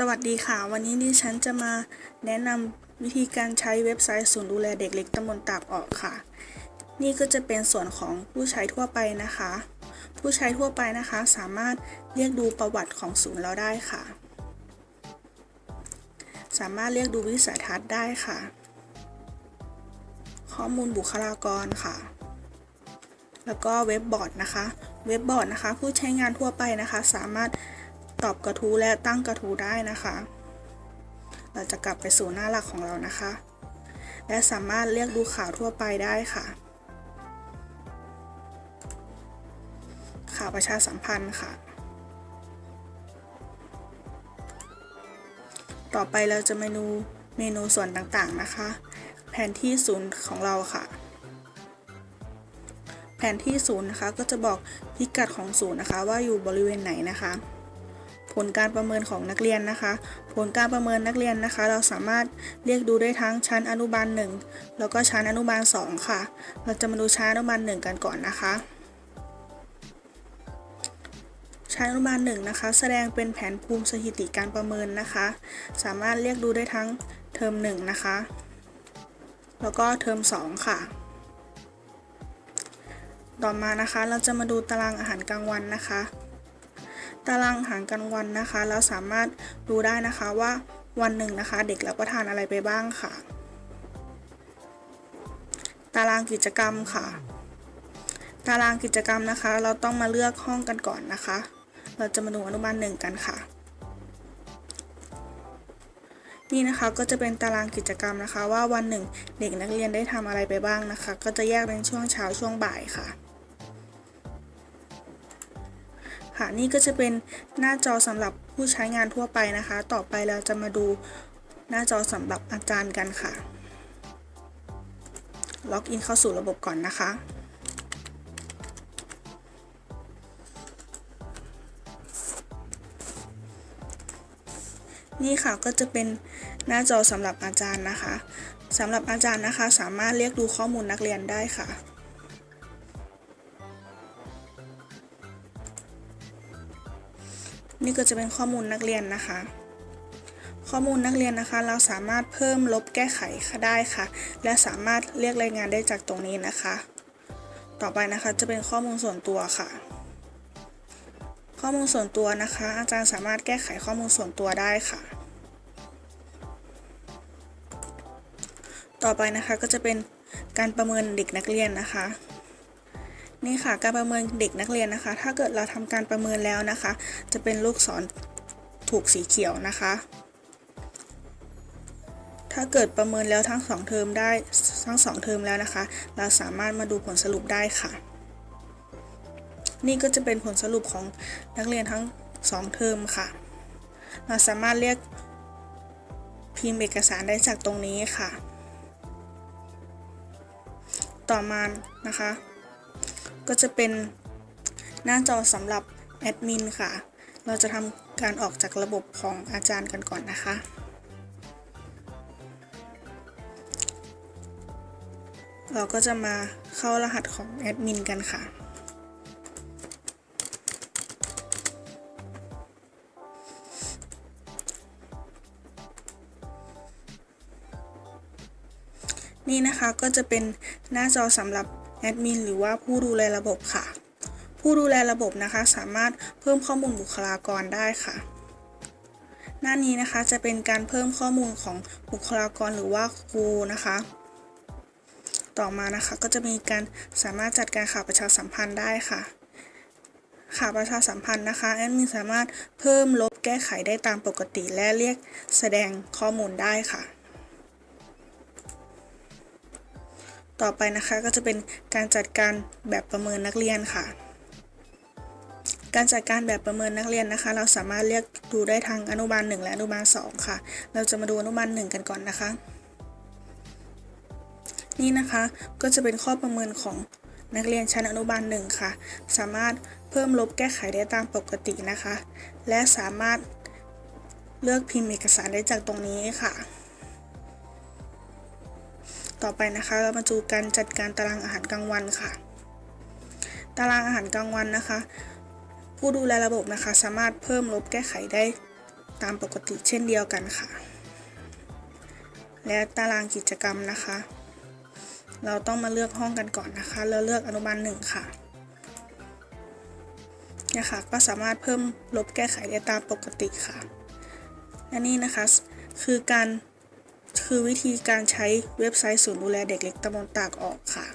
สวัสดีค่ะ วันนี้ดิฉันจะมาแนะนำวิธีการใช้เว็บไซต์ศูนย์ดูแลเด็กเล็กตำบลตากออกค่ะ นี่ก็จะเป็นส่วนของผู้ใช้ทั่วไปนะคะ ผู้ใช้ทั่วไปนะคะ สามารถเรียกดูประวัติของศูนย์เราได้ค่ะ สามารถเรียกดูวิสัยทัศน์ได้ค่ะ ข้อมูลบุคลากรค่ะ แล้วก็เว็บบอร์ดนะคะ เว็บบอร์ดนะคะ ผู้ใช้งานทั่วไปนะคะ สามารถ ตอบกระทู้และตั้งกระทู้ได้นะคะ เราจะกลับไปสู่หน้าหลักของเรานะคะ และสามารถเรียกดูข่าวทั่วไปได้ค่ะ ข่าวประชาสัมพันธ์ค่ะ ต่อไปเราจะเมนูเมนูส่วนต่างๆนะคะ แผนที่ศูนย์ของเราค่ะแผนที่ศูนย์นะคะก็จะบอกพิกัดของศูนย์นะคะว่าอยู่บริเวณไหนนะคะ ผลการประเมินของนักเรียนนะคะ ผลการประเมินนักเรียนนะคะ เราสามารถเรียกดูได้ทั้งชั้นอนุบาล 1 แล้วก็ชั้นอนุบาล 2 ค่ะ เราจะมาดูชั้นอนุบาล 1 กันก่อนนะคะ ชั้นอนุบาล1นะคะ แสดงเป็นแผนภูมิสถิติการประเมินนะคะ สามารถเรียกดูได้ทั้งเทอม1นะคะ แล้วก็เทอม2 ค่ะต่อมานะคะเราจะมาดูตารางอาหารกลางวันนะคะ ตารางอาหารกลางวันนะคะ เราสามารถดูได้นะคะว่าวันหนึ่งนะคะ เด็กรับประทานอะไรไปบ้างค่ะ ตารางกิจกรรมค่ะ ตารางกิจกรรมนะคะ เราต้องมาเลือกห้องกันก่อนนะคะ เราจะมาดูอนุบาลหนึ่งกันค่ะ นี่นะคะก็จะเป็นตารางกิจกรรมนะคะ ว่าวันหนึ่งเด็กนักเรียนได้ทำอะไรไปบ้างนะคะ ก็จะแยกเป็นช่วงเช้าช่วงบ่ายค่ะ ค่ะนี่ก็จะเป็นหน้าจอสำหรับผู้ใช้งานทั่วไปนะคะ ต่อไปเราจะมาดูหน้าจอสำหรับอาจารย์กันค่ะ ล็อกอินเข้าสู่ระบบก่อนนะคะ นี่ค่ะก็จะเป็นหน้าจอสำหรับอาจารย์นะคะสำหรับอาจารย์นะคะ สามารถเรียกดูข้อมูลนักเรียนได้ค่ะ นี่ก็จะเป็นข้อมูลนักเรียนนะคะ ข้อมูลนักเรียนนะคะ เราสามารถเพิ่มลบแก้ไขได้ค่ะ และสามารถเรียกรายงานได้จากตรงนี้นะคะ ต่อไปนะคะจะเป็นข้อมูลส่วนตัวค่ะ ข้อมูลส่วนตัวนะคะ อาจารย์สามารถแก้ไขข้อมูลส่วนตัวได้ค่ะต่อไปนะคะก็จะเป็นการประเมินเด็กนักเรียนนะคะ นี่ค่ะ การประเมินเด็กนักเรียนนะคะ ถ้าเกิดเราทำการประเมินแล้วนะคะ จะเป็นลูกศรถูกสีเขียวนะคะ ถ้าเกิดประเมินแล้วทั้งสองเทอมได้ทั้งสองเทอมแล้วนะคะ เราสามารถมาดูผลสรุปได้ค่ะ นี่ก็จะเป็นผลสรุปของนักเรียนทั้งสองเทอมค่ะ เราสามารถเรียกพิมพ์เอกสารได้จากตรงนี้ค่ะ ต่อมานะคะ ก็จะเป็นหน้าจอสำหรับแอดมินค่ะ เราจะทำการออกจากระบบของอาจารย์กันก่อนนะคะเราก็จะมาเข้ารหัสของแอดมินกันค่ะ นี่นะคะก็จะเป็นหน้าจอสำหรับ แอดมินหรือว่าผู้ดูแลระบบค่ะ ผู้ดูแลระบบนะคะ สามารถเพิ่มข้อมูลบุคลากรได้ค่ะ หน้านี้นะคะจะเป็นการเพิ่มข้อมูลของบุคลากรหรือว่าครูนะคะ ต่อมานะคะก็จะมีการสามารถจัดการข่าวประชาสัมพันธ์ได้ค่ะข่าวประชาสัมพันธ์นะคะแอดมินสามารถเพิ่มลบแก้ไขได้ตามปกติและเรียกแสดงข้อมูลได้ค่ะ ต่อไปนะคะก็จะเป็นการจัดการแบบประเมินนักเรียนค่ะ การจัดการแบบประเมินนักเรียนนะคะ เราสามารถเรียกดูได้ทางอนุบาล 1 และอนุบาล 2 ค่ะ เราจะมาดูอนุบาล 1 กันก่อนนะคะ นี่นะคะก็จะเป็นข้อประเมินของนักเรียนชั้นอนุบาล 1 ค่ะ สามารถเพิ่มลบแก้ไขได้ตามปกตินะคะ และสามารถเลือกพิมพ์เอกสารได้จากตรงนี้ค่ะ ต่อไปนะคะเรามาดูการจัดการตารางอาหารกลางวันค่ะ ตารางอาหารกลางวันนะคะ ผู้ดูแลระบบนะคะ สามารถเพิ่มลบแก้ไขได้ตามปกติเช่นเดียวกันค่ะ และตารางกิจกรรมนะคะ เราต้องมาเลือกห้องกันก่อนนะคะแล้วเลือกอนุบาลหนึ่งค่ะเนี่ยค่ะก็สามารถเพิ่มลบแก้ไขได้ตามปกติค่ะ และนี่นะคะคือการ คือวิธีการใช้เว็บไซต์ศูนย์ดูแลเด็กเล็กตำบลตากออกค่ะ